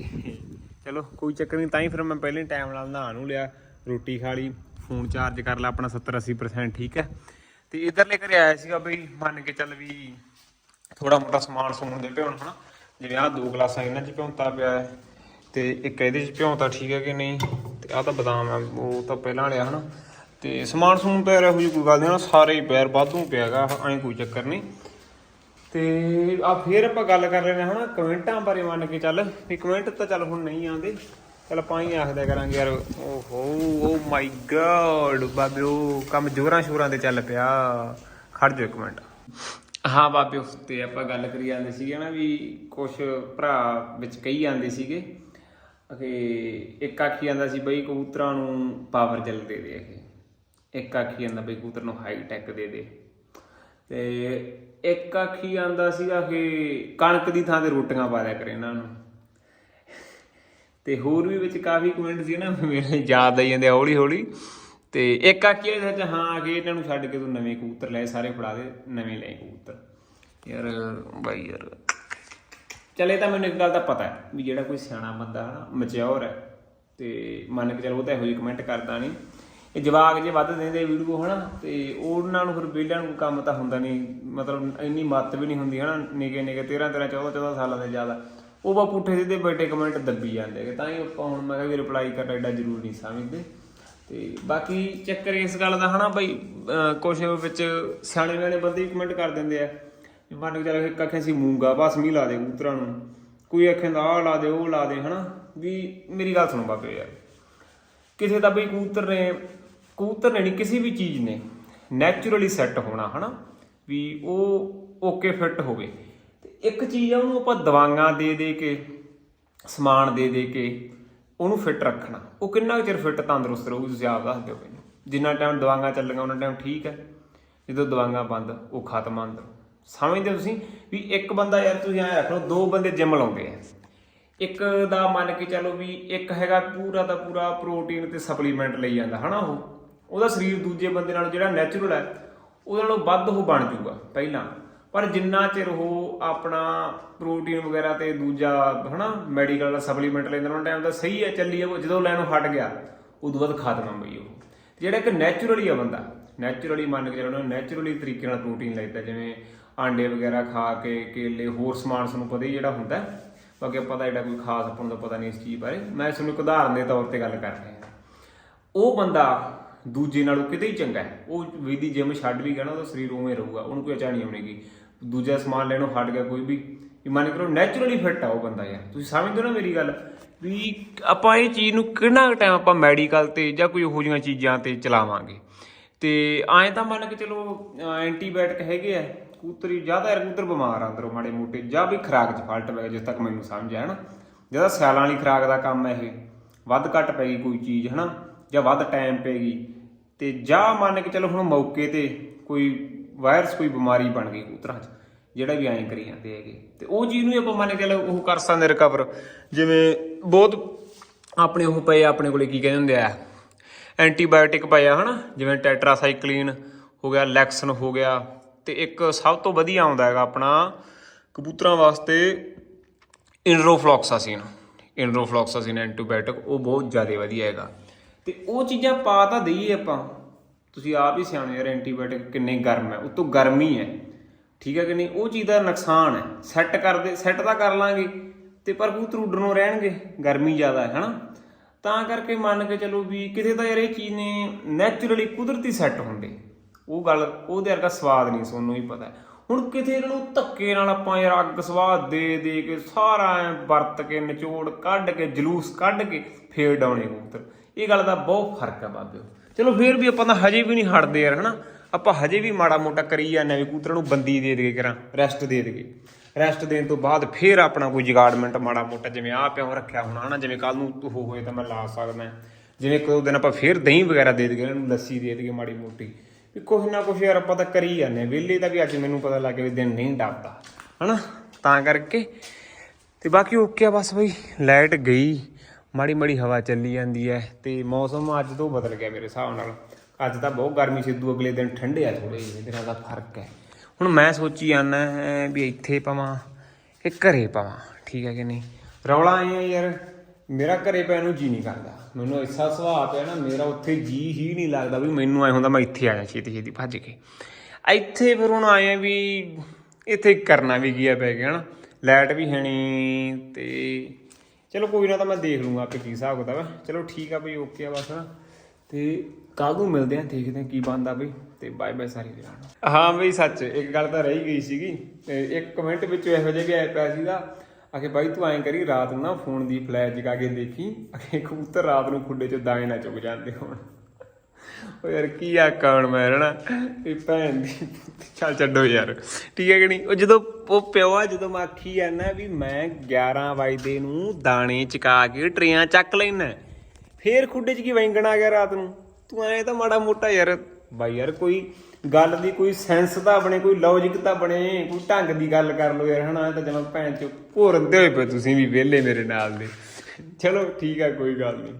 ਚਲੋ, ਕੋਈ ਚੱਕਰ ਨਹੀਂ, ਤਾਂ ਹੀ ਫਿਰ ਮੈਂ ਪਹਿਲੇ ਟਾਈਮ ਨਾਲ ਨਹਾ ਨੂੰ ਲਿਆ, ਰੋਟੀ ਖਾ ਲਈ ਫੋਨ ਚਾਰਜ ਕਰ ਲਿਆ ਆਪਣਾ 70 80% ਠੀਕ ਹੈ। ਤੇ ਇਧਰ ਲੈ ਆਇਆ ਸੀਗਾ ਬਈ, ਮੰਨ ਕੇ ਚੱਲ ਵੀ ਥੋੜਾ ਮੋਟਾ ਸਮਾਨ ਸਮੂਨ ਦੇ ਪਿਉਣ ਹਨਾ। ਜਿਵੇਂ ਆਹ ਦੋ ਗਲਾਸਾਂ ਇਹਨਾਂ 'ਚ ਭਿਉਂਤਾ ਪਿਆ ਹੈ ਤੇ ਇੱਕ ਇਹਦੇ 'ਚ ਭਿਉਂਤਾ ਠੀਕ ਹੈ ਕਿ ਨਹੀਂ? ਤੇ ਆਹ ਤਾਂ ਬਦਾਮ ਹੈ ਉਹ ਤਾਂ ਪਹਿਲਾਂ ਲਿਆ ਹਨਾ। ਤੇ ਸਮਾਨ ਸਮੂਨ ਤਾਂ ਇਹੋ ਜਿਹੀ ਕੋਈ ਗੱਲ ਨਹੀਂ ਸਾਰੇ ਹੀ ਪੈਰ ਵਾਧੂ ਪਿਆਗਾ ਐਂ ਕੋਈ ਚੱਕਰ ਨਹੀਂ ਤੇ ਆ ਫੇਰ ਆਪਾਂ ਗੱਲ ਕਰ ਰਹੇ ਹਾਂ ਹਨਾ, ਕਮੈਂਟਾਂ ਬਾਰੇ ਮੰਨ ਕੇ ਚੱਲ। ਵੀ ਕਮੈਂਟ ਤਾਂ ਚੱਲ ਹੁਣ ਨਹੀਂ ਆਉਂਦੇ, ਚੱਲ ਆਪਾਂ ਹੀ ਆਖਦਿਆ ਕਰਾਂਗੇ ਯਾਰ, ਓਹੋ, ਓ ਮਾਈ ਗॉड ਬਾਬਿਓ, ਕੰਮ ਜੋਰਾਂ ਸ਼ੋਰਾਂ ਤੇ ਚੱਲ ਪਿਆ। ਖੜ ਜਾ ਇੱਕ ਮਿੰਟ। ਹਾਂ ਬਾਬੇ ਉਸ ਤੇ ਆਪਾਂ ਗੱਲ ਕਰੀ ਜਾਂਦੇ ਸੀਗੇ ਨਾ ਵੀ ਕੁਝ ਭਰਾ ਵਿੱਚ ਕਹੀ ਜਾਂਦੇ ਸੀਗੇ। ਕਿ ਇੱਕ ਆਖੀ ਜਾਂਦਾ ਸੀ ਬਈ ਕਬੂਤਰਾਂ ਨੂੰ ਪਾਵਰ ਜਲ ਦੇ ਦੇ ਇਹ ਇੱਕ ਆਖੀ ਜਾਂਦਾ ਬਈ ਕਬੂਤਰ ਨੂੰ ਹਾਈ ਟੈਕ ਦੇ ਦੇ। ਤੇ ਇੱਕ ਆਖੀ ਆਂਦਾ ਸੀਗਾ ਕਿ ਕਣਕ ਦੀ ਥਾਂ ਤੇ ਰੋਟੀਆਂ ਪਾ ਦਿਆ ਕਰੇ ਇਹਨਾਂ ਨੂੰ। ਤੇ ਹੋਰ ਵੀ ਵਿੱਚ ਕਾਫੀ ਕਮੈਂਟ ਸੀ ਨਾ, ਮੇਰੇ ਯਾਦ ਆਈ ਜਾਂਦੇ ਹੌਲੀ ਹੌਲੀ ਤੇ ਇੱਕ ਆਖੀ ਇਹਦੇ ਸੱਚ ਹਾਂ ਕਿ ਇਹਨਾਂ ਨੂੰ ਛੱਡ ਕੇ ਤੂੰ ਨਵੇਂ ਕਬੂਤਰ ਲੈ ਸਾਰੇ ਫੜਾ ਦੇ, ਨਵੇਂ ਲੈ ਕਬੂਤਰ। ਯਾਰ, ਬਾਈ ਯਾਰ। ਚਲੇ ਤਾਂ ਮੈਨੂੰ ਇੱਕ ਗੱਲ ਦਾ ਪਤਾ ਹੈ ਵੀ ਜਿਹੜਾ ਕੋਈ ਸਿਆਣਾ ਬੰਦਾ ਹੈ ਨਾ ਮੈਚੁਰ ਹੈ, ਤੇ ਮੰਨ ਕੇ ਚੱਲ ਉਹ ਤਾਂ ਇਹੋ ਜਿਹੀ ਕਮੈਂਟ ਕਰਦਾ ਨਹੀਂ। ਇਹ ਜਵਾਕ ਜੇ ਵੱਧ ਦਿੰਦੇ ਵੀਡੀਓ ਹਨਾ, ਤੇ ਉਹਨਾਂ ਨੂੰ ਫਿਰ ਬੇਲਿਆਂ ਨੂੰ ਕੰਮ ਤਾਂ ਹੁੰਦਾ ਨਹੀਂ, ਮਤਲਬ ਇੰਨੀ ਮੱਤ ਵੀ ਨਹੀਂ ਹੁੰਦੀ ਹਨਾ, ਨਿਕੇ ਨਿਕੇ 13 13 14 14 ਸਾਲਾਂ ਦੇ ਜ਼ਿਆਦਾ। ਉਹ ਬਾ ਪੁੱਠੇ ਸਿੱਧੇ ਬੈਠੇ ਕਮੈਂਟ ਦੱਬੀ ਜਾਂਦੇ ਕਿ ਤਾਂ ਹੀ ਆਪਾਂ ਹੁਣ ਮੈਂ ਕਿਹਾ ਵੀ ਰਿਪਲਾਈ ਕਰਨਾ ਐਡਾ ਜ਼ਰੂਰੀ ਨਹੀਂ ਸਮਝਦੇ। ਤੇ ਬਾਕੀ ਚੱਕਰ ਇਸ ਗੱਲ ਦਾ, ਹਨਾ ਬਈ, ਅਹ ਕੁਛ ਵਿੱਚ ਸਿਆਣੇ ਸਿਆਣੇ ਬੰਦੇ ਕਮੈਂਟ ਕਰ ਦਿੰਦੇ ਆ ਵੀ ਮੰਨ ਕੇ ਚੱਲ ਇੱਕ ਆਖੇ ਸੀ ਮੂੰਗਾ ਬਸ ਮੀ ਲਾ ਦੇ ਕਬੂਤਰਾਂ ਨੂੰ, ਕੋਈ ਆਖੇ ਦਾ ਆਹ ਲਾ ਦੇ, ਉਹ ਲਾ ਦੇ, ਹਨਾ? ਵੀ ਮੇਰੀ ਗੱਲ ਸੁਣੋ ਬਾਬੇ ਯਾਰ ਕਿਸੇ ਦਾ ਬਈ ਕਬੂਤਰ ਨੇ ਕਬੂਤਰ ਨੇ ਨਹੀਂ ਕਿਸੇ ਵੀ ਚੀਜ਼ ਨੇ ਨੈਚੁਰਲੀ ਸੈੱਟ ਹੋਣਾ, ਹਨਾ? ਵੀ ਉਹ ਓਕੇ ਫਿੱਟ ਹੋਵੇ। ਤੇ ਇੱਕ ਚੀਜ਼ ਆ, ਉਹਨੂੰ ਆਪਾਂ ਦਵਾਈਆਂ ਦੇ ਦੇ ਕੇ, ਸਮਾਨ ਦੇ ਦੇ ਕੇ ਉਹਨੂੰ ਫਿੱਟ ਰੱਖਣਾ। ਉਹ ਕਿੰਨਾ ਕੁ ਚਿਰ ਫਿੱਟ ਤੰਦਰੁਸਤ ਰਹੂ, ਤੁਸੀਂ ਆਪ ਦੱਸ ਦਿਓ ਮੈਨੂੰ। ਜਿੰਨਾ ਟਾਈਮ ਦਵਾਈਆਂ ਚੱਲੀਆਂ, ਉਹਨਾਂ ਟਾਈਮ ਠੀਕ ਹੈ। ਜਦੋਂ ਦਵਾਈਆਂ ਬੰਦ, ਉਹ ਖਤਮ ਅੰਦਰ। ਸਮਝਦੇ ਹੋ ਤੁਸੀਂ? ਵੀ ਇੱਕ ਬੰਦਾ ਯਾਰ, ਤੁਸੀਂ ਐਂ ਰੱਖ ਲਓ, ਦੋ ਬੰਦੇ ਜਿਮ ਲਾਉਂਦੇ ਆ। ਇੱਕ ਦਾ ਮੰਨ ਕੇ ਚੱਲੋ ਵੀ ਇੱਕ ਹੈਗਾ ਪੂਰਾ ਦਾ ਪੂਰਾ ਪ੍ਰੋਟੀਨ ਤੇ ਸਪਲੀਮੈਂਟ ਲਈ ਜਾਂਦਾ, ਹਨਾ ਉਹ? ਉਹਦਾ ਸਰੀਰ ਦੂਜੇ ਬੰਦੇ ਨਾਲ ਜਿਹੜਾ ਨੈਚੁਰਲ ਹੈ, ਉਹਦੇ ਨਾਲੋਂ ਵੱਧ ਉਹ ਬਣ ਜੂਗਾ, ਪਹਿਲਾਂ। ਪਰ ਜਿੰਨਾ ਚਿਰ ਉਹ ਆਪਣਾ ਪ੍ਰੋਟੀਨ ਵਗੈਰਾ ਤੇ ਦੂਜਾ ਹਨਾ ਮੈਡੀਕਲ ਦਾ ਸਪਲੀਮੈਂਟ ਲੈਂਦਾ ਉਹਨਾਂ ਟਾਈਮ ਤਾਂ ਸਹੀ ਹੈ, ਚੱਲੀ ਉਹ ਜਦੋਂ ਲੈਣੋਂ ਹਟ ਗਿਆ, ਉਦੋਂ ਬਾਅਦ ਖਾਤਮਾ ਬਈ ਉਹ। ਜਿਹੜਾ ਇੱਕ ਨੈਚੁਰਲੀ ਆ ਬੰਦਾ ਨੈਚੁਰਲੀ ਮੰਨ ਕੇ ਚੱਲੋ ਨੈਚੁਰਲੀ ਤਰੀਕੇ ਨਾਲ ਪ੍ਰੋਟੀਨ ਲੈਂਦਾ ਜਿਵੇਂ ਆਂਡੇ ਵਗੈਰਾ ਖਾ ਕੇ, ਕੇਲੇ, ਹੋਰ ਸਮਾਨ ਸਾਨੂੰ ਪਤਾ ਹੀ ਜਿਹੜਾ ਹੁੰਦਾ। ਬਾਕੀ ਆਪਾਂ ਦਾ ਜਿਹੜਾ ਕੋਈ ਖਾਸ ਆਪਾਂ ਨੂੰ ਤਾਂ ਪਤਾ ਨਹੀਂ ਇਸ ਚੀਜ਼ ਬਾਰੇ। ਮੈਂ ਤੁਹਾਨੂੰ ਇੱਕ ਉਦਾਹਰਨ ਦੇ ਤੌਰ ਤੇ ਗੱਲ ਕਰ ਰਿਹਾ ਉਹ ਬੰਦਾ ਦੂਜੇ ਨਾਲੋਂ ਕਿਤੇ ਹੀ ਚੰਗਾ ਹੈ। ਉਹ ਵਿਧੀ ਜਿਮ ਛੱਡ ਵੀ ਗਿਆ ਨਾ, ਉਹਦਾ ਸਰੀਰ ਉਵੇਂ ਰਹੂਗਾ, ਉਹਨੂੰ ਕੋਈ ਅਚਾਣੀ ਆਉਣੀਗੀ ਦੂਜਾ ਸਮਾਨ ਲੈਣੋਂ ਹਟ ਗਿਆ ਕੋਈ ਵੀ। ਮੰਨ ਕਰੋ ਨੈਚੁਰਲੀ ਫਿੱਟ ਆ ਉਹ ਬੰਦਾ ਯਾਰ। ਤੁਸੀਂ ਸਮਝਦੇ ਹੋ ਨਾ ਮੇਰੀ ਗੱਲ? ਵੀ ਆਪਾਂ ਇਹ ਚੀਜ਼ ਨੂੰ ਕਿੰਨਾ ਟਾਈਮ ਆਪਾਂ ਮੈਡੀਕਲ ਤੇ ਜਾਂ ਕੋਈ ਉਹੋ ਜਿਹੀਆਂ ਚੀਜ਼ਾਂ ਤੇ ਚਲਾਵਾਂਗੇ। ਤੇ ਐਂ ਤਾਂ ਮੰਨ ਕੇ ਚਲੋ ਐਂਟੀਬਾਇਓਟਿਕ ਹੈਗੇ ਆ ਕਬੂਤਰੀ ਜ਼ਿਆਦਾ ਕਬੂਤਰ ਬਿਮਾਰ ਆ ਅੰਦਰੋਂ ਮਾੜੇ ਮੋਟੇ, ਜਾਂ ਵੀ ਖੁਰਾਕ 'ਚ ਫਾਲਟ ਪੈ ਜਿਸ ਤੱਕ ਮੈਨੂੰ ਸਮਝ ਆਇਆ ਨਾ ਜਿਹਦਾ ਸਿਆਲਾਂ ਵਾਲੀ ਖੁਰਾਕ ਦਾ ਕੰਮ ਹੈ ਇਹ। ਵੱਧ ਘੱਟ ਪੈ ਗਈ ਕੋਈ ਚੀਜ਼, ਹਨਾ? ਜਾਂ ਵੱਧ ਟਾਈਮ ਪੈ ਗਈ ਤੇ ਜਾਂ ਮੰਨ ਕੇ ਚਲੋ ਹੁਣ ਮੌਕੇ ਤੇ ਕੋਈ ਵਾਇਰਸ ਕੋਈ ਬਿਮਾਰੀ ਬਣ ਗਈ ਕਬੂਤਰਾਂ 'ਚ, ਜਿਹੜਾ ਵੀ ਐਂ ਕਰੀ ਜਾਂਦੇ ਹੈਗੇ। ਤੇ ਉਹ ਚੀਜ਼ ਨੂੰ ਹੀ ਆਪਾਂ ਮੰਨ ਕੇ ਚਲੋ ਉਹ ਕਰ ਸਕਦੇ ਰਿਕਵਰ ਜਿਵੇਂ ਬਹੁਤ ਆਪਣੇ ਉਹ ਪਏ ਆ, ਆਪਣੇ ਕੋਲੇ ਕੀ ਕਹਿੰਦੇ ਹੁੰਦੇ ਆ ਐਂਟੀਬਾਇਓਟਿਕ ਪਏ ਆ, ਹਨਾ? ਜਿਵੇਂ ਟੈਟਰਾਸਾਈਕਲਿਨ ਹੋ ਗਿਆ ਲੈਕਸਨ ਹੋ ਗਿਆ, ਤੇ ਇੱਕ ਸਭ ਤੋਂ ਵਧੀਆ ਆਉਂਦਾ ਹੈਗਾ ਆਪਣਾ ਕਬੂਤਰਾਂ ਵਾਸਤੇ ਇਨਰੋਫਲੋਕਸਾਸੀਨ ਇਨਰੋਫਲੋਕਸਾਸੀਨ ਐਂਟੀਬਾਇਓਟਿਕ ਉਹ ਬਹੁਤ ਜ਼ਿਆਦਾ ਵਧੀਆ ਹੈਗਾ। ਤੇ ਉਹ ਚੀਜ਼ਾਂ ਪਾ ਤਾਂ ਦਈਏ ਆਪਾਂ। ਤੁਸੀਂ ਆਪ ਹੀ ਸਿਆਣੇ ਯਾਰ ਐਂਟੀਬਾਇਓਟਿਕ ਕਿੰਨੇ ਗਰਮ ਹੈ, ਉਤੋਂ ਗਰਮੀ ਹੈ ਠੀਕ ਹੈ ਕਿ ਨਹੀਂ? ਉਹ ਚੀਜ਼ ਦਾ ਨੁਕਸਾਨ ਹੈ। ਸੈੱਟ ਕਰਦੇ ਸੈੱਟ ਤਾਂ ਕਰ ਲਾਂਗੇ। ਤੇ ਪਰ ਕਬੂਤਰ ਉੱਡਣੋਂ ਰਹਿਣਗੇ, ਗਰਮੀ ਜ਼ਿਆਦਾ ਹੈ, ਹਨਾ? ਤਾਂ ਕਰਕੇ ਮੰਨ ਕੇ ਚੱਲੋ ਵੀ ਕਿਤੇ ਤਾਂ ਯਾਰ ਇਹ ਚੀਜ਼ ਨੇ ਨੈਚੁਰਲੀ ਕੁਦਰਤੀ ਸੈੱਟ ਹੁੰਦੇ। ਉਹ ਗੱਲ, ਉਹਦੇ ਵਰਗਾ ਸਵਾਦ ਨਹੀਂ ਸੋਨੂੰ ਹੀ ਪਤਾ ਹੁਣ ਕਿਤੇ ਇਹਨਾਂ ਨੂੰ ਧੱਕੇ ਨਾਲ ਆਪਾਂ ਯਾਰ ਅੱਗ, ਸਵਾਦ ਦੇ ਦੇ ਕੇ ਸਾਰਾ ਵਰਤ ਕੇ, ਨਿਚੋੜ, ਕੱਢ ਕੇ, ਜਲੂਸ ਕੱਢ ਕੇ ਫੇਰ ਡਾਉਣੇ ਕਬੂਤਰ। ਇਹ ਗੱਲ ਦਾ ਬਹੁਤ ਫ਼ਰਕ ਹੈ ਬਾਬਿਓ ਚਲੋ ਫੇਰ ਵੀ ਆਪਾਂ ਤਾਂ ਹਜੇ ਵੀ ਨਹੀਂ ਹਟਦੇ ਯਾਰ, ਹਨਾ? ਆਪਾਂ ਹਜੇ ਵੀ ਮਾੜਾ ਮੋਟਾ ਕਰੀ ਜਾਂਦੇ ਵੀ ਕਬੂਤਰਾਂ ਨੂੰ ਬੰਦੀ ਦੇ ਦੇ ਕਰਾਂ ਰੈਸਟ ਦੇ ਦੇ ਰੈਸਟ ਦੇਣ ਤੋਂ ਬਾਅਦ ਫੇਰ ਆਪਣਾ ਕੋਈ ਜਗਾੜਮੈਂਟ ਮਾੜਾ ਮੋਟਾ, ਜਿਵੇਂ ਆਹ ਪਿਓ ਰੱਖਿਆ ਹੋਣਾ, ਹਨਾ? ਜਿਵੇਂ ਕੱਲ ਨੂੰ ਉਹ ਹੋਏ ਤਾਂ ਮੈਂ ਲਾ ਸਕਦਾ। ਜਿਵੇਂ ਕੋਈ ਦਿਨ ਆਪਾਂ ਫੇਰ ਦਹੀਂ ਵਗੈਰਾ ਦੇ ਦਈਏ, ਇਹਨੂੰ ਲੱਸੀ ਦੇ ਦਈਏ ਮਾੜੀ ਮੋਟੀ। ਵੀ ਕੁਛ ਨਾ ਕੁਛ ਯਾਰ ਆਪਾਂ ਤਾਂ ਕਰੀ ਜਾਂਦੇ ਵਿਹਲੇ ਦਾ ਵੀ ਅੱਜ ਮੈਨੂੰ ਪਤਾ ਲੱਗ ਗਿਆ ਵੀ ਦਿਨ ਨਹੀਂ ਡਰਦਾ, ਹਨਾ? ਤਾਂ ਕਰਕੇ ਤੇ ਬਾਕੀ ਓਕੇ ਆ ਬਸ ਬਈ ਲਾਈਟ ਗਈ। ਮਾੜੀ ਮਾੜੀ ਹਵਾ ਚੱਲੀ ਜਾਂਦੀ ਹੈ ਤੇ ਮੌਸਮ ਅੱਜ ਤੋਂ ਬਦਲ ਗਿਆ ਮੇਰੇ ਹਿਸਾਬ ਨਾਲ। ਅੱਜ ਤਾਂ ਬਹੁਤ ਗਰਮੀ ਸਿੱਧੂ ਅਗਲੇ ਦਿਨ ਠੰਡੇ ਆ ਥੋੜੇ ਜਿਹੇ ਦਿਨਾਂ ਦਾ ਫ਼ਰਕ ਹੈ। ਹੁਣ ਮੈਂ ਸੋਚੀ ਜਾਂਦਾ ਵੀ ਇੱਥੇ ਪਾਵਾਂ ਕਿ ਘਰੇ ਪਾਵਾਂ, ਠੀਕ ਹੈ ਕਿ ਨਹੀਂ? ਰੌਲਾ ਆਇਆ ਯਾਰ, ਮੇਰਾ ਘਰੇ ਪੈਣ ਨੂੰ ਜੀ ਨਹੀਂ ਕਰਦਾ। ਮੈਨੂੰ ਐਸਾ ਸੁਭਾਅ ਪਿਆ ਨਾ, ਮੇਰਾ ਉੱਥੇ ਜੀ ਹੀ ਨਹੀਂ ਲੱਗਦਾ ਵੀ ਮੈਨੂੰ ਐ ਹੁੰਦਾ ਮੈਂ ਇੱਥੇ ਆਇਆ ਛੇਤੀ ਛੇਤੀ ਭੱਜ ਕੇ। ਇੱਥੇ ਫਿਰ ਹੁਣ ਆਏ ਵੀ ਇੱਥੇ ਕਰਨਾ ਵੀ ਗਿਆ ਪੈ ਗਿਆ ਨਾ ਲਾਈਟ ਵੀ ਹੈ ਨਹੀਂ ਤੇ ਚਲੋ ਕੋਈ ਨਾ ਤਾਂ ਮੈਂ ਦੇਖ ਲੂੰਗਾ ਕਿ ਕੀ ਹਿਸਾਬ ਕਿਤਾਬ ਹੈ। ਚਲੋ ਠੀਕ ਆ ਬਈ ਓਕੇ ਆ ਬਸ। ਨਾ ਤੇ ਕੱਲ ਨੂੰ ਮਿਲਦੇ ਆ, ਦੇਖਦੇ ਆ ਕੀ ਬਣਦਾ ਬਈ, ਤੇ ਬਾਏ ਬਾਏ ਸਾਰੀ ਵੀਰਾਂ ਹਾਂ ਬਈ, ਸੱਚ, ਇੱਕ ਗੱਲ ਤਾਂ ਰਹੀ ਗਈ ਸੀਗੀ, ਤੇ ਇੱਕ ਕਮੈਂਟ ਵਿੱਚ ਇਹੋ ਜਿਹਾ ਵੀ ਆਇਆ ਪਿਆ ਸੀਗਾ, ਆਖੇ ਬਾਈ ਤੂੰ ਐਂ ਕਰੀ, ਰਾਤ ਨੂੰ ਨਾ ਫੋਨ ਦੀ ਫਲੈਸ਼ ਜਗਾ ਕੇ ਦੇਖੀ, ਆਖੇ ਕਬੂਤਰ ਰਾਤ ਨੂੰ ਖੁੱਡੇ 'ਚ ਦਾਣੇ ਨਾ ਚੁੱਕ ਜਾਂਦੇ ਹੋਣ। ਓ ਯਾਰ ਕੀ ਆ ਕੌਣ ਮੈਂ ਰਹਿਣਾ? ਇਹ ਭੈਣ ਦੀ ਚੱਲ ਛੱਡੋ ਯਾਰ। ਠੀਕ ਹੈ ਕਿ ਨਹੀਂ? ਉਹ ਜਦੋਂ ਉਹ ਪਿਓ ਆ, ਜਦੋਂ ਮੈਂ ਆ ਨਾ ਵੀ ਮੈਂ 11 ਵਜੇ ਨੂੰ ਦਾਣੇ ਚਕਾ ਕੇ ਟਰੇਆਂ ਚੱਕ ਲੈਣਾ ਫੇਰ ਖੁੱਡੇ 'ਚ ਕੀ ਵੈਂਗਣ ਆ ਗਿਆ ਰਾਤ ਨੂੰ? ਤੂੰ ਐ ਤਾਂ ਮਾੜਾ ਮੋਟਾ ਯਾਰ। ਬਾਈ ਯਾਰ, ਕੋਈ ਗੱਲ ਦੀ ਕੋਈ ਸੈਂਸ ਤਾਂ ਬਣੇ, ਕੋਈ ਲੌਜੀਕ ਤਾਂ ਬਣੇ, ਕੋਈ ਢੰਗ ਦੀ ਗੱਲ ਕਰ ਲੋ ਯਾਰ, ਹਨਾ? ਇਹ ਤਾਂ ਜਮਾ ਭੈਣ ਚ ਭੋਰਨ ਦੇ ਹੋਏ ਪਏ ਤੁਸੀਂ ਵੀ ਵਿਹਲੇ ਮੇਰੇ ਨਾਲ ਦੇ। ਚਲੋ, ਠੀਕ ਆ, ਕੋਈ ਗੱਲ ਨਹੀਂ।